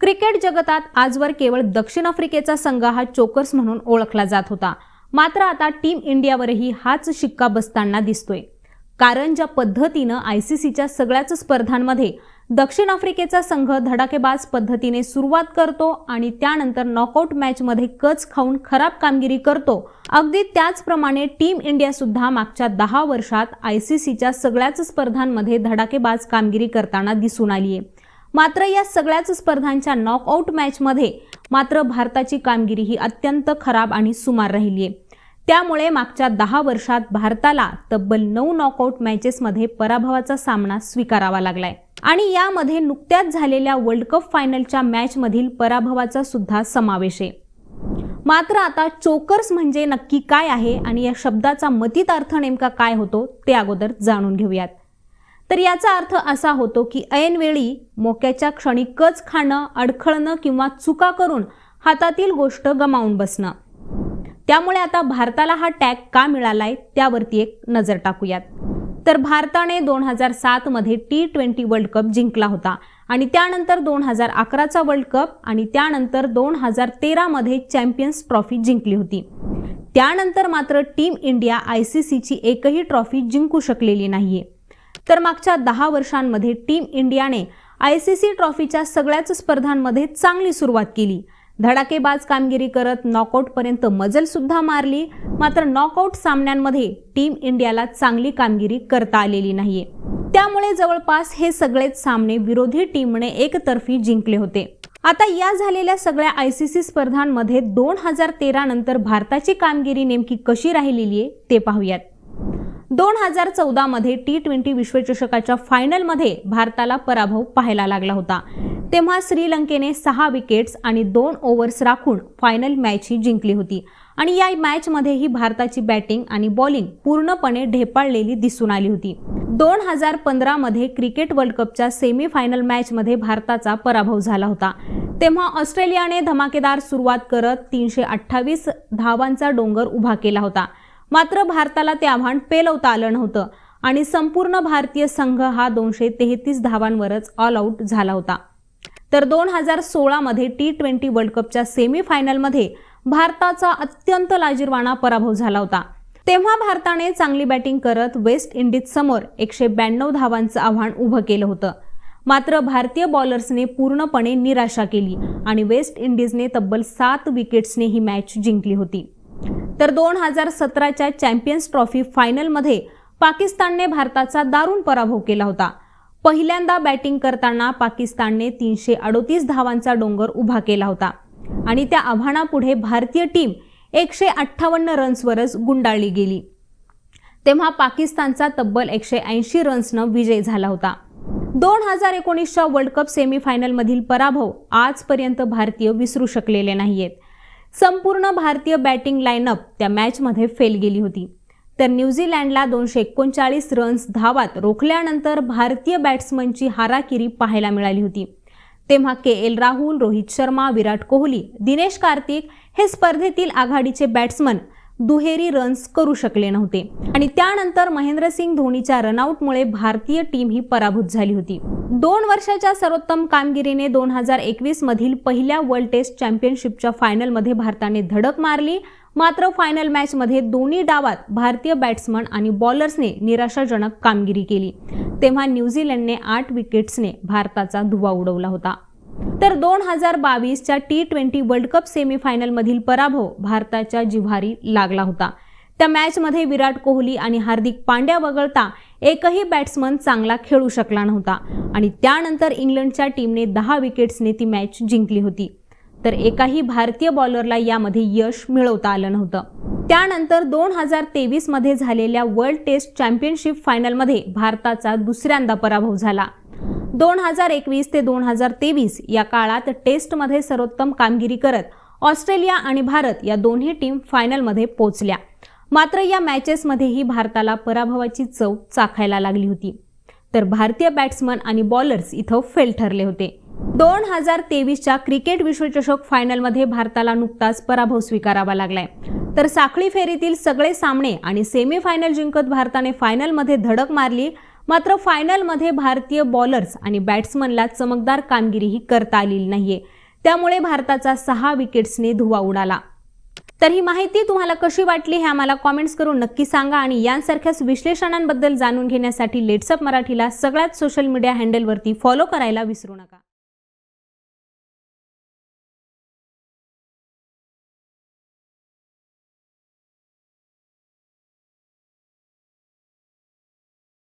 Cricket जगतात आजवर केवळ दक्षिण आफ्रिकेचा संघ हा चोकर्स म्हणून ओळखला जात होता. मात्र आता टीम इंडियावरही हाच शिक्का बसताना दिसतोय. कारण ज्या पद्धतीनं आय सी सीच्या सगळ्याच स्पर्धांमध्ये दक्षिण आफ्रिकेचा संघ धडाकेबाज पद्धतीने सुरुवात करतो आणि त्यानंतर नॉकआउट मॅचमध्ये कच खाऊन खराब कामगिरी करतो अगदी त्याचप्रमाणे टीम इंडिया सुद्धा मागच्या दहा वर्षात आय सी सीच्या सगळ्याच स्पर्धांमध्ये धडाकेबाज कामगिरी करताना दिसून आली आहे मात्र या सगळ्याच स्पर्धांच्या नॉकआउट मॅचमध्ये मात्र भारताची कामगिरी ही अत्यंत खराब आणि सुमार राहिली आहे. त्यामुळे मागच्या दहा वर्षात भारताला तब्बल नऊ नॉकआउट मॅचेसमध्ये पराभवाचा सामना स्वीकारावा लागलाय. आणि यामध्ये नुकत्याच झालेल्या वर्ल्ड कप फायनलच्या मॅचमधील पराभवाचा सुद्धा समावेश आहे. मात्र आता चोकर्स म्हणजे नक्की काय आहे आणि या शब्दाचा मतीत अर्थ नेमका काय होतो ते अगोदर जाणून घेऊयात. तर याचा अर्थ असा होतो की ऐनवेळी मोक्याच्या क्षणी कच खाणं अडखळणं किंवा चुका करून हातातील गोष्ट गमावून बसणं. त्यामुळे आता भारताला हा टॅग का मिळालाय त्यावरती एक नजर टाकूयात. तर भारताने दोन हजार सातमध्ये टी ट्वेंटी वर्ल्ड कप जिंकला होता आणि त्यानंतर दोन हजार अकराचा वर्ल्ड कप आणि त्यानंतर दोन हजार तेरामध्ये चॅम्पियन्स ट्रॉफी जिंकली होती. त्यानंतर मात्र टीम इंडिया आय सी सीची एकही ट्रॉफी जिंकू शकलेली नाहीये. तर मागच्या दहा वर्षांमध्ये टीम इंडियाने आय सी सी ट्रॉफीच्या सगळ्याच स्पर्धांमध्ये चांगली सुरुवात केली. धडाकेबाज कामगिरी करत नॉकआउटपर्यंत मजल सुद्धा मारली मात्र नॉकआउट सामन्यांमध्ये टीम इंडियाला चांगली कामगिरी करता आलेली नाहीये. त्यामुळे जवळपास हे सगळेच सामने विरोधी टीमने एकतर्फी जिंकले होते. आता या झालेल्या सगळ्या आय सी सी स्पर्धांमध्ये दोन हजार तेरा नंतर भारताची कामगिरी नेमकी कशी राहिलेली आहे ते पाहूयात. दोन हजार चौदामध्ये टी ट्वेंटी विश्वचषकाच्या फायनलमध्ये भारताला पराभव पाहायला लागला होता. तेव्हा श्रीलंकेने सहा विकेट्स आणि दोन ओव्हर्स राखून फायनल मॅच ही जिंकली होती. आणि या मॅचमध्येही भारताची बॅटिंग आणि बॉलिंग पूर्णपणे ढेपाळलेली दिसून आली होती. दोन हजार पंधरामध्ये क्रिकेट वर्ल्ड कपच्या सेमीफायनल मॅचमध्ये भारताचा पराभव झाला होता. तेव्हा ऑस्ट्रेलियाने धमाकेदार सुरुवात करत तीनशे अठ्ठावीस धावांचा डोंगर उभा केला होता. मात्र भारताला ते आव्हान पेलवता आलं नव्हतं. आणि संपूर्ण भारतीय संघ हा दोनशे तेहतीस धावांवरच ऑल आऊट झाला होता. तर दोन हजार सोळामध्ये टी ट्वेंटी वर्ल्ड कपच्या सेमीफायनलमध्ये भारताचा अत्यंत लाजीरवाणा पराभव झाला होता. तेव्हा भारताने चांगली बॅटिंग करत वेस्ट इंडिज समोर एकशे ब्याण्णव धावांचं आव्हान उभं केलं होतं. मात्र भारतीय बॉलर्सने पूर्णपणे निराशा केली आणि वेस्ट इंडिजने तब्बल सात विकेट्सने ही मॅच जिंकली होती. तर दोन हजार सतराच्या चॅम्पियन्स ट्रॉफी फायनलमध्ये पाकिस्तानने भारताचा दारुण पराभव केला होता. पहिल्यांदा बॅटिंग करताना पाकिस्तानने तीनशे अडोतीस धावांचा डोंगर उभा केला होता. आणि त्या आव्हानापुढे भारतीय टीम एकशे अठ्ठावन्न रन्सवरच गुंडाळली गेली. तेव्हा पाकिस्तानचा तब्बल एकशे ऐंशी रन्सनं विजय झाला होता. दोन हजार एकोणीसच्या वर्ल्ड कप सेमीफायनलमधील पराभव आजपर्यंत भारतीय विसरू शकलेले नाहीयेत. संपूर्ण भारतीय बॅटिंग लाईनअप त्या मॅचमध्ये फेल गेली होती. तर न्यूझीलँडला दोनशे एकोणचाळीस रन्स धावात रोखल्यानंतर भारतीय बॅट्समनची हाराकिरी पाहायला मिळाली होती. तेव्हा के एल राहुल रोहित शर्मा विराट कोहली दिनेश कार्तिक हे स्पर्धेतील आघाडीचे बॅट्समन दुहेरी रन्स करू शकले नव्हते. आणि त्यानंतर महेंद्रसिंग धोनीच्या रनआउटमुळे भारतीय टीम ही पराभूत झाली होती. दोन वर्षाच्या सर्वोत्तम कामगिरीने दोन हजार एकवीस मधील पहिल्या वर्ल्ड टेस्ट चॅम्पियनशिपच्या फायनलमध्ये भारताने धडक मारली. मात्र फायनल मॅचमध्ये दोन्ही डावात भारतीय बॅट्समन आणि बॉलर्सने निराशाजनक कामगिरी केली. तेव्हा न्यूझीलंडने आठ विकेट्सने भारताचा धुवा उडवला होता. तर दोन हजार बावीसच्या टी ट्वेंटी वर्ल्ड कप सेमीफायनलमधील पराभव भारताच्या जिव्हारी लागला होता. त्या मॅचमध्ये विराट कोहली आणि हार्दिक पांड्या वगळता एकही बॅट्समन चांगला खेळू शकला नव्हता आणि त्यानंतर इंग्लंडच्या टीमने दहा विकेट्सने ती मॅच जिंकली होती. तर एकाही भारतीय बॉलरला यामध्ये यश मिळवता आलं नव्हतं. त्यानंतर दोन हजार तेवीसमध्ये झालेल्या वर्ल्ड टेस्ट चॅम्पियनशिप फायनलमध्ये भारताचा दुसऱ्यांदा पराभव झाला. दोन हजार एकवीस ते दोन हजार तेवीस या काळात टेस्टमध्ये सर्वोत्तम कामगिरी करत ऑस्ट्रेलिया आणि भारत या दोन्ही टीम फायनलमध्ये पोहोचल्या मात्र या मॅचेसमध्येही भारताला पराभवाची चव चाखायला लागली होती. तर भारतीय बॅट्समन आणि बॉलर्स इथं फेल ठरले होते. दोन हजार तेवीसच्या क्रिकेट विश्वचषक फायनलमध्ये भारताला नुकताच पराभव स्वीकारावा लागलाय. तर साखळी फेरीतील सगळे सामने आणि सेमीफायनल जिंकत भारताने फायनलमध्ये धडक मारली मात्र फायनलमध्ये भारतीय बॉलर्स आणि बॅट्समनला चमकदार कामगिरीही करता आलेली नाहीये. त्यामुळे भारताचा सहा विकेट्सने धुवा उडाला. तर ही माहिती तुम्हाला कशी वाटली हे आम्हाला कॉमेंट्स करून नक्की सांगा आणि यांसारख्याच विश्लेषणांबद्दल जाणून घेण्यासाठी लेट्सअप मराठीला सगळ्यात सोशल मीडिया हँडलवरती फॉलो करायला विसरू नका.